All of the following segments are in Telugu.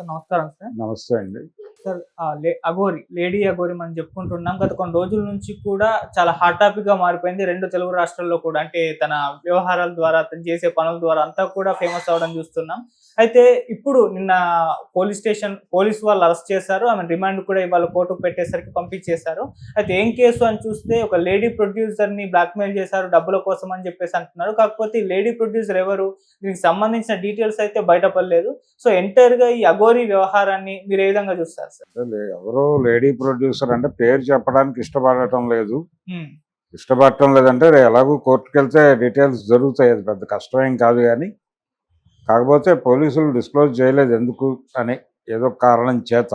సార్. నమస్కారం సార్. నమస్తే అండి. సార్ లే- అఘోరి లేడీ అఘోరి మనం చెప్పుకుంటున్నాం గత కొన్ని రోజుల నుంచి కూడా చాలా హాట్ టాపిక్గా మారిపోయింది. రెండు తెలుగు రాష్ట్రాల్లో కూడా అంటే తన వ్యవహారాల ద్వారా తను చేసే పనుల ద్వారా అంతా కూడా ఫేమస్ అవడం చూస్తున్నాం. అయితే ఇప్పుడు నిన్న పోలీస్ స్టేషన్ పోలీస్ వాళ్ళు అరెస్ట్ చేశారు. ఆమె రిమాండ్ కూడా ఇవాళ కోర్టుకు పెట్టేసరికి పంపించేశారు. అయితే ఏం కేసు అని చూస్తే ఒక లేడీ ప్రొడ్యూసర్ని బ్లాక్మెయిల్ చేశారు డబ్బుల కోసం అని చెప్పేసి అంటున్నారు. కాకపోతే లేడీ ప్రొడ్యూసర్ ఎవరు? దీనికి సంబంధించిన డీటెయిల్స్ అయితే బయటపడలేదు. సో ఎంటైర్గా ఈ అఘోరి వ్యవహారాన్ని మీరు ఏ విధంగా చూస్తారు? సార్ ఎవరో లేడీ ప్రొడ్యూసర్ అంటే పేరు చెప్పడానికి ఇష్టపడటం లేదు. ఇష్టపడటం లేదంటే ఎలాగో కోర్టుకు వెళ్తే డీటెయిల్స్ దొరుకుతాయి అది పెద్ద కష్టమేం కాదు కానీ. కాకపోతే పోలీసులు డిస్క్లోజ్ చేయలేదు ఎందుకు అని ఏదో కారణం చేత.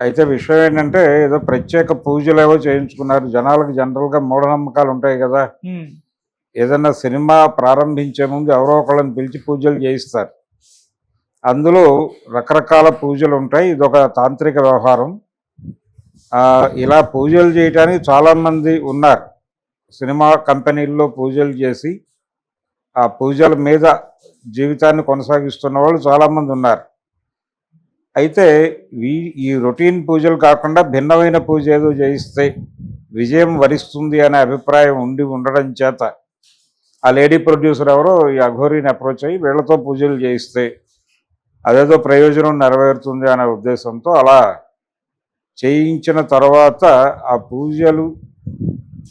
అయితే విషయం ఏంటంటే ఏదో ప్రత్యేక పూజలు ఏవో చేయించుకున్నారు. జనాలకు జనరల్గా మూఢనమ్మకాలు ఉంటాయి కదా. ఏదన్నా సినిమా ప్రారంభించే ముందు ఎవరో ఒకళ్ళని పిలిచి పూజలు చేయిస్తారు. అందులో రకరకాల పూజలు ఉంటాయి. ఇది ఒక తాంత్రిక వ్యవహారం. ఇలా పూజలు చేయటానికి చాలామంది ఉన్నారు. సినిమా కంపెనీల్లో పూజలు చేసి ఆ పూజల మీద జీవితాన్ని కొనసాగిస్తున్న వాళ్ళు చాలామంది ఉన్నారు. అయితే వీ ఈ రొటీన్ పూజలు కాకుండా భిన్నమైన పూజ ఏదో చేయిస్తే విజయం వరిస్తుంది అనే అభిప్రాయం ఉండి ఉండడం చేత ఆ లేడీ ప్రొడ్యూసర్ ఎవరో ఈ అఘోరీని అప్రోచ్ అయ్యి వీళ్ళతో పూజలు చేయిస్తే అదేదో ప్రయోజనం నెరవేరుతుంది అనే ఉద్దేశంతో అలా చేయించిన తర్వాత ఆ పూజలు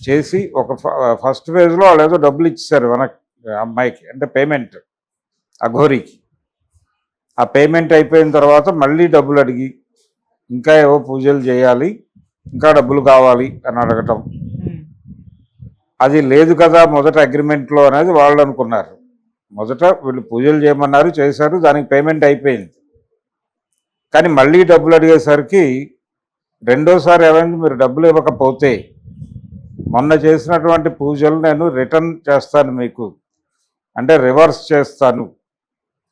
చేసి ఒక ఫస్ట్ ఫేజ్లో వాళ్ళు ఏదో డబ్బులు ఇచ్చేసారు వెనక్ అమ్మాయికి అంటే పేమెంట్ అఘోరికి ఆ పేమెంట్ అయిపోయిన తర్వాత మళ్ళీ డబ్బులు అడిగి ఇంకా ఏవో పూజలు చేయాలి ఇంకా డబ్బులు కావాలి అని అడగటం. అది లేదు కదా మొదట అగ్రిమెంట్లో అనేది వాళ్ళు అనుకున్నారు. మొదట వీళ్ళు పూజలు చేయమన్నారు చేశారు దానికి పేమెంట్ అయిపోయింది. కానీ మళ్ళీ డబ్బులు అడిగేసరికి రెండోసారి ఏమైంది మీరు డబ్బులు ఇవ్వకపోతే మొన్న చేసినటువంటి పూజలు నేను రిటర్న్ చేస్తాను మీకు. అంటే రివర్స్ చేస్తాను.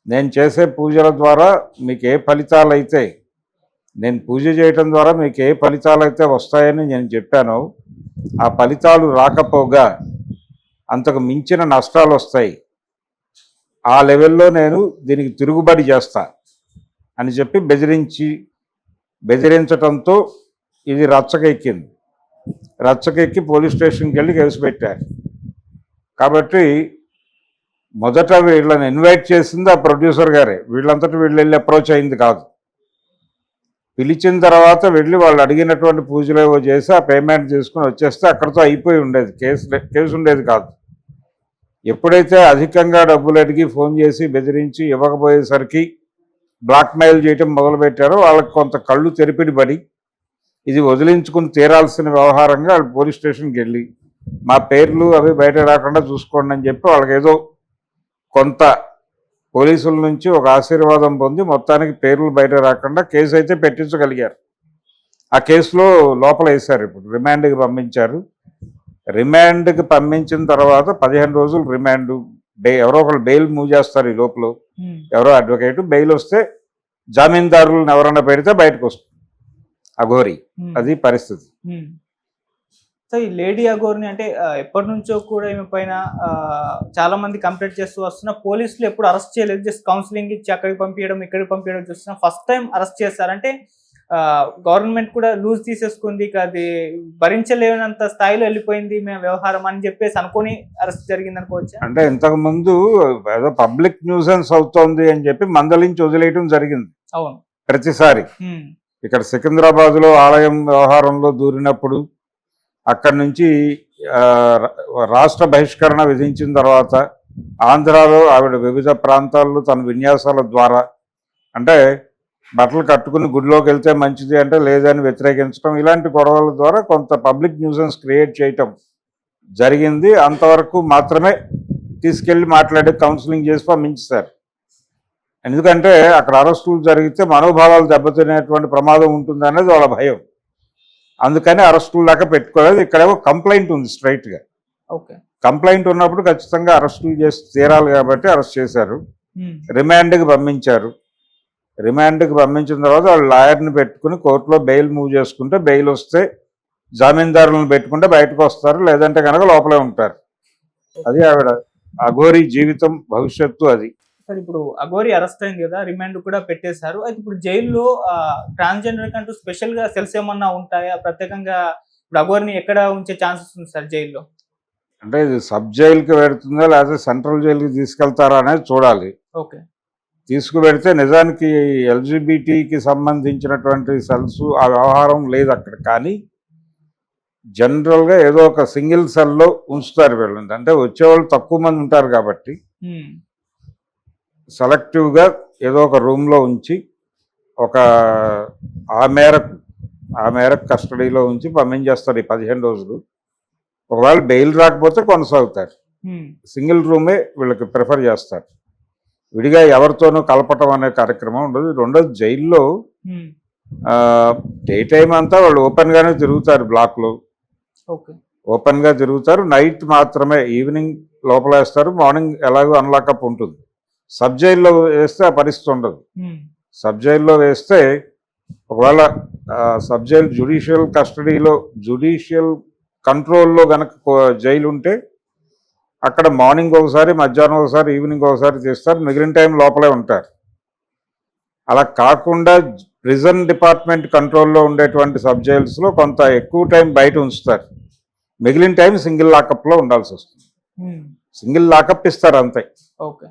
నేను చేసే పూజల ద్వారా మీకు ఏ ఫలితాలు అయితే నేను పూజ చేయటం ద్వారా మీకు ఏ ఫలితాలు అయితే వస్తాయని నేను చెప్పానో ఆ ఫలితాలు రాకపోగా అంతకు మించిన నష్టాలు వస్తాయి. ఆ లెవెల్లో నేను దీనికి తిరుగుబడి చేస్తా అని చెప్పి బెదిరించి బెదిరించటంతో ఇది రచ్చకెక్కింది. రచ్చకెక్కి పోలీస్ స్టేషన్కి వెళ్ళి కేసు పెట్టారు. కాబట్టి మొదట వీళ్ళని ఇన్వైట్ చేసింది ఆ ప్రొడ్యూసర్ గారే. వీళ్ళంతటి వీళ్ళు వెళ్ళి అప్రోచ్ అయింది కాదు. పిలిచిన తర్వాత వెళ్ళి వాళ్ళు అడిగినటువంటి పూజలు ఏవో చేసి ఆ పేమెంట్ చేసుకుని వచ్చేస్తే అక్కడితో అయిపోయి ఉండేది. కేసు కేసు ఉండేది కాదు. ఎప్పుడైతే అధికంగా డబ్బులు అడిగి ఫోన్ చేసి బెదిరించి ఇవ్వకపోయేసరికి బ్లాక్మెయిల్ చేయటం మొదలుపెట్టారో వాళ్ళకి కొంత కళ్ళు తెరిపిడి పడి ఇది వదిలించుకుని తీరాల్సిన వ్యవహారంగా వాళ్ళు పోలీస్ స్టేషన్కి వెళ్ళి మా పేర్లు అవి బయట రాకుండా చూసుకోండి అని చెప్పి వాళ్ళకి ఏదో కొంత పోలీసుల నుంచి ఒక ఆశీర్వాదం పొంది మొత్తానికి పేర్లు బయట రాకుండా కేసు అయితే పెట్టించగలిగారు. ఆ కేసులో లోపల వేశారు ఇప్పుడు రిమాండ్కి పంపించారు. రిమాండ్కి పంపించిన తర్వాత పదిహేను రోజులు రిమాండ్ బే ఎవరో ఒకళ్ళు బెయిల్ మూవ్ చేస్తారు ఈ లోపల. ఎవరో అడ్వకేట్ బెయిల్ వస్తే జామీందారులను ఎవరైనా పెడితే బయటకు వస్తుంది. అఘోరి. అది పరిస్థితి. సో ఈ లేడీ అఘోరిని అంటే ఎప్పటి నుంచో కూడా ఈమె పైన చాలా మంది కంప్లైంట్ చేస్తూ వస్తున్నా పోలీసులు ఎప్పుడు అరెస్ట్ చేయలేదు. జస్ట్ కౌన్సిలింగ్ ఇచ్చి అక్కడికి పంపించడం ఇక్కడికి పంపించడం చూస్తున్నాం ఫస్ట్ టైం అరెస్ట్ చేశారంటే గవర్నమెంట్ కూడా లూజ్ తీసేసుకుంది అది భరించలేనంత స్థాయిలో వెళ్ళిపోయింది మేము వ్యవహారం అని చెప్పేసి అనుకొని అరెస్ట్ జరిగింది అనుకోవచ్చా? అంటే ఇంతకు ముందు ఏదో పబ్లిక్ న్యూసెన్స్ అవుతోంది అని చెప్పి మందలించి వదిలేయటం జరిగింది. అవును. ప్రతిసారి. ఇక్కడ సికింద్రాబాద్లో ఆలయం వ్యవహారంలో దూరినప్పుడు అక్కడి నుంచి రాష్ట్ర బహిష్కరణ విధించిన తర్వాత ఆంధ్రాలో ఆవిడ వివిధ ప్రాంతాల్లో తన విన్యాసాల ద్వారా అంటే బట్టలు కట్టుకుని గుడిలోకి వెళ్తే మంచిది అంటే లేదని వ్యతిరేకించడం ఇలాంటి గొడవల ద్వారా కొంత పబ్లిక్ న్యూసెన్స్ క్రియేట్ చేయటం జరిగింది. అంతవరకు మాత్రమే తీసుకెళ్ళి మాట్లాడి కౌన్సిలింగ్ చేసి పంపించారు ఎందుకంటే అక్కడ అరెస్టులు జరిగితే మనోభావాలు దెబ్బతినేటువంటి ప్రమాదం ఉంటుంది అనేది వాళ్ళ భయం. అందుకని అరెస్టులు దాకా పెట్టుకోలేదు. ఇక్కడేమో కంప్లైంట్ ఉంది స్ట్రైట్గా. ఓకే. కంప్లైంట్ ఉన్నప్పుడు ఖచ్చితంగా అరెస్టులు చేసి తీరాలి కాబట్టి అరెస్ట్ చేశారు. రిమాండ్కి పంపించారు. రిమాండ్కి పంపించిన తర్వాత వాళ్ళు లాయర్ని పెట్టుకుని కోర్టులో బెయిల్ మూవ్ చేసుకుంటే బెయిల్ వస్తే జామీందారులను పెట్టుకుంటే బయటకు వస్తారు లేదంటే కనుక లోపలే ఉంటారు. అది ఆవిడ అఘోరి జీవితం భవిష్యత్తు అది. సార్ ఇప్పుడు అగోరి అరెస్ట్ అయింది కదా రిమాండ్ కూడా పెట్టేశారు. అయితే ఇప్పుడు జైల్లో ట్రాన్స్జెండర్ కంటూ స్పెషల్గా సెల్స్ ఏమన్నా ఉంటాయా? ప్రత్యేకంగా ఇప్పుడు అగోరిని ఎక్కడ ఉంచే ఛాన్సెస్ ఉంది సార్ జైల్లో? అంటే ఇది సబ్ జైలుకి పెడుతుందా లేకపోతే సెంట్రల్ జైలుకి తీసుకెళ్తారా అనేది చూడాలి. ఓకే. తీసుకువెడితే నిజానికి ఎల్జిబిటీకి సంబంధించినటువంటి సెల్స్ ఆ వ్యవహారం లేదు అక్కడ. కానీ జనరల్గా ఏదో ఒక సింగిల్ సెల్లో ఉంచుతారు వీళ్ళని. అంటే వచ్చేవాళ్ళు తక్కువ మంది ఉంటారు కాబట్టి సెలెక్టివ్గా ఏదో ఒక రూమ్లో ఉంచి ఒక ఆ మేరకు ఆ మేరకు కస్టడీలో ఉంచి పంపించేస్తారు ఈ పదిహేను రోజులు. ఒకవేళ బెయిల్ రాకపోతే కొనసాగుతారు. సింగిల్ రూమే వీళ్ళకి ప్రిఫర్ చేస్తారు. విడిగా ఎవరితోనూ కలపటం అనే కార్యక్రమం ఉండదు. రెండోది జైల్లో డే టైం అంతా వాళ్ళు ఓపెన్గానే తిరుగుతారు బ్లాక్లో. ఓపెన్గా తిరుగుతారు. నైట్ మాత్రమే ఈవినింగ్ లోపల వేస్తారు మార్నింగ్ ఎలాగో అన్లాకప్ ఉంటుంది. సబ్ జైల్లో వేస్తే ఆ పరిస్థితి ఉండదు. సబ్ జైల్లో వేస్తే ఒకవేళ సబ్ జైల్ జుడిషియల్ కస్టడీలో జుడిషియల్ కంట్రోల్లో గనక జైలు ఉంటే అక్కడ మార్నింగ్ ఒకసారి మధ్యాహ్నం ఒకసారి ఈవినింగ్ ఒకసారి చేస్తారు. మిగిలిన టైం లోపలే ఉంటారు. అలా కాకుండా ప్రిజన్ డిపార్ట్మెంట్ కంట్రోల్లో ఉండేటువంటి సబ్ జైల్స్లో కొంత ఎక్కువ టైం బయట ఉంచుతారు. మిగిలిన టైం సింగిల్ లాకప్లో ఉండాల్సి వస్తుంది. సింగిల్ లాకప్ ఇస్తారు అంతే. ఓకే.